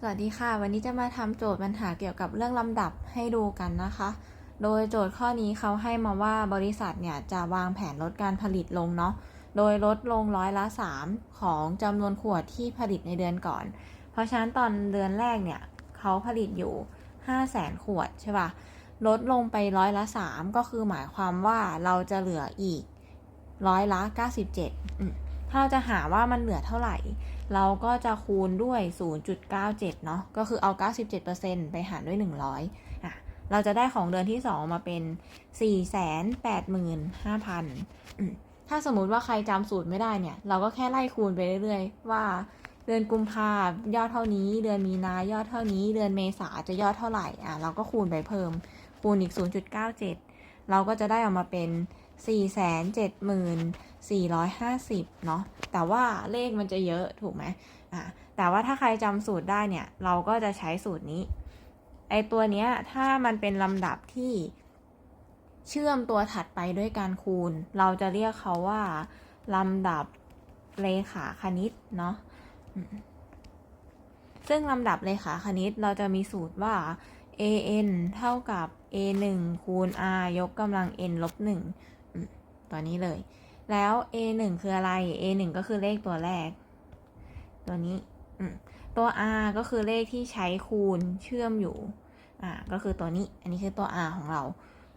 สวัสดีค่ะ วันนี้จะมาทำโจทย์ปัญหาเกี่ยวกับเรื่องลำดับให้ดูกันนะคะ โดยโจทย์ข้อนี้เขาให้มาว่าบริษัทเนี่ยจะวางแผนลดการผลิตลงเนาะ โดยลดลงร้อยละ 3 ของจำนวนขวดที่ผลิตในเดือนก่อน เพราะฉะนั้นตอนเดือนแรกเนี่ยเขาผลิตอยู่ 5 0 0แสนขวดใช่ปะลดลงไปร้อยละ 3 ก็คือหมายความว่าเราจะเหลืออีกร้อยละ 97อืม ถ้าเราจะหาว่ามันเหลือเท่าไหร่ เราก็จะคูณด้วย 0.97 เนาะก็คือเอา 97%ไปหารด้วย 100อะเราจะได้ของเดือนที่ 2 มาเป็น 485,000 ถ้าสมมุติว่าใครจำสูตรไม่ได้เนี่ย เราก็แค่ไล่คูณไปเรื่อยๆ ว่าเดือนกุมภาพยอดเท่านี้ เดือนมีนายอดเท่านี้ เดือนเมษาจะยอดเท่าไหร่อะเราก็คูณไปเพิ่ม คูณอีก 0.97 เราก็จะได้ออกมาเป็น 4,7450 เนาะ แต่ว่าเลขมันจะเยอะถูกไหมอะแต่ว่าถ้าใครจำสูตรได้เนี่ย เราก็จะใช้สูตรนี้ ไอตัวเนี้ย ถ้ามันเป็นลำดับที่เชื่อมตัวถัดไปด้วยการคูณ เราจะเรียกเขาว่าลำดับเลขาคณิตเนาะซึ่งลำดับเลขาคณิตเราจะมีสูตรว่า an เท่ากับ a 1คูณ r ยกกำลัง n ลบ1 ตัวนี้เลย แล้ว a 1คืออะไร a 1ก็คือเลขตัวแรก ตัวนี้ตัว r ก็คือเลขที่ใช้คูณเชื่อมอยู่อ่าก็คือตัวนี้ อันนี้คือตัว r ของเรา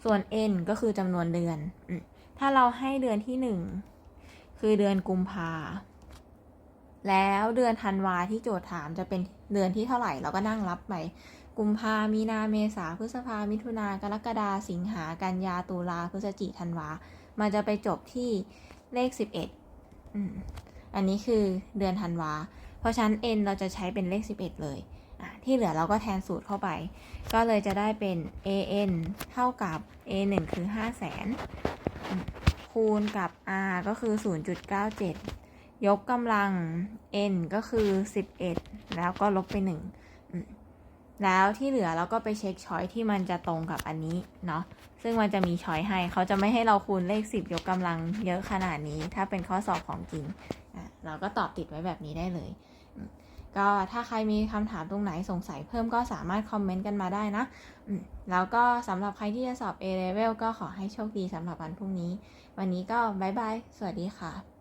ส่วน n ก็คือจำนวนเดือนอถ้าเราให้เดือนที่หนึ่งคือเดือนกุมภา แล้วเดือนธันวาที่โจทย์ถามจะเป็นเดือนที่เท่าไหร่เราก็นั่งรับไป กุมภามีนาเมษาพฤษภามิถุนากรกฎาสิงหากันยาตุลาพฤศจิธันวา มันจะไปจบที่เลข11อืมอันนี้คือเดือนธันวา เพราะฉะนั้น n เราจะใช้เป็นเลข11เลยอะที่เหลือเราก็แทนสูตรเข้าไป ก็เลยจะได้เป็น an เท่ากับ a 1คือ5 0 0แสนคูณกับ r ก็คือ 0.97 ยกกำลัง n ก็คือ 11 แล้วก็ลบไป 1 แล้วที่เหลือเราก็ไปเช็คช้อยที่มันจะตรงกับอันนี้เนาะ ซึ่งมันจะมีช้อยให้ เขาจะไม่ให้เราคูณเลข 10 ยกกำลังเยอะขนาดนี้ ถ้าเป็นข้อสอบของจริง เราก็ตอบติดไว้แบบนี้ได้เลย ก็ถ้าใครมีคำถามตรงไหนสงสัยเพิ่มก็สามารถคอมเมนต์กันมาได้นะ แล้วก็สำหรับใครที่จะสอบ A level ก็ขอให้โชคดีสำหรับวันพรุ่งนี้ วันนี้ก็บายบาย สวัสดีค่ะ